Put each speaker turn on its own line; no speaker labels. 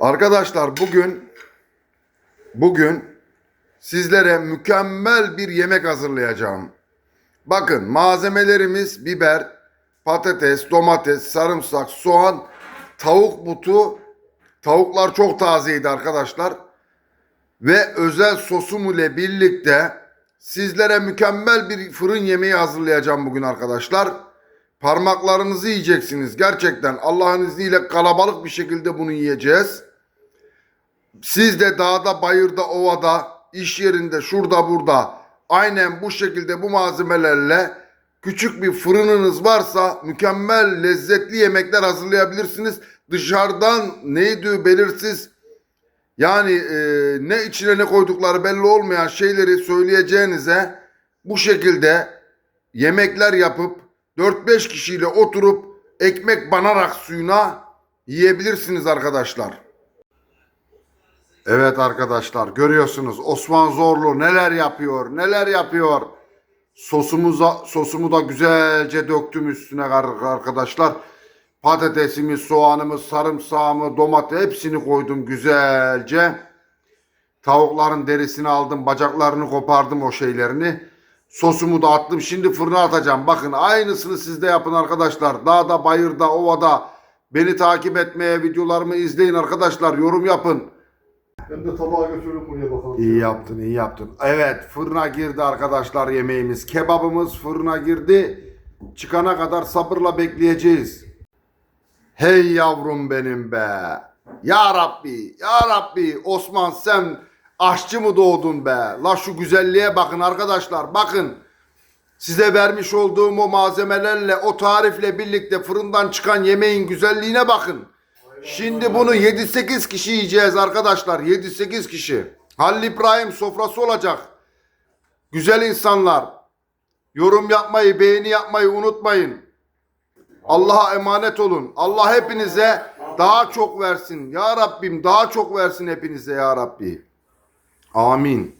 Arkadaşlar bugün bugün sizlere mükemmel bir yemek hazırlayacağım. Bakın malzemelerimiz biber, patates, domates, sarımsak, soğan, tavuk butu. Tavuklar çok tazeydi arkadaşlar. Ve özel sosum ile birlikte sizlere mükemmel bir fırın yemeği hazırlayacağım bugün arkadaşlar. Parmaklarınızı yiyeceksiniz. Gerçekten Allah'ın izniyle kalabalık bir şekilde bunu yiyeceğiz. Siz de dağda, bayırda, ovada, iş yerinde, şurada, burada aynen bu şekilde bu malzemelerle küçük bir fırınınız varsa mükemmel lezzetli yemekler hazırlayabilirsiniz. Dışarıdan neydi belirsiz yani e, ne içine ne koydukları belli olmayan şeyleri söyleyeceğinize bu şekilde yemekler yapıp 4-5 kişiyle oturup ekmek banarak suyuna yiyebilirsiniz arkadaşlar. Evet arkadaşlar görüyorsunuz Osman Zorlu neler yapıyor neler yapıyor. Sosumuza, sosumu da güzelce döktüm üstüne ar- arkadaşlar. Patatesimiz, soğanımız, sarımsağımı, domates hepsini koydum güzelce. Tavukların derisini aldım, bacaklarını kopardım o şeylerini. Sosumu da attım. Şimdi fırına atacağım. Bakın aynısını siz de yapın arkadaşlar. Dağda, bayırda, ovada beni takip etmeye, videolarımı izleyin arkadaşlar. Yorum yapın.
Ben de tabağa götürürüm buraya bakalım.
İyi yaptın, iyi yaptın. Evet, fırına girdi arkadaşlar yemeğimiz. Kebabımız fırına girdi. Çıkana kadar sabırla bekleyeceğiz. Hey yavrum benim be. Ya Rabbi, ya Rabbi. Osman sen aşçı mı doğdun be? La şu güzelliğe bakın arkadaşlar, bakın. Size vermiş olduğum o malzemelerle, o tarifle birlikte fırından çıkan yemeğin güzelliğine bakın. Şimdi bunu 7-8 kişi yiyeceğiz arkadaşlar. 7-8 kişi. Halil İbrahim sofrası olacak. Güzel insanlar. Yorum yapmayı, beğeni yapmayı unutmayın. Allah'a emanet olun. Allah hepinize daha çok versin. Ya Rabbim daha çok versin hepinize ya Rabbi. Amin.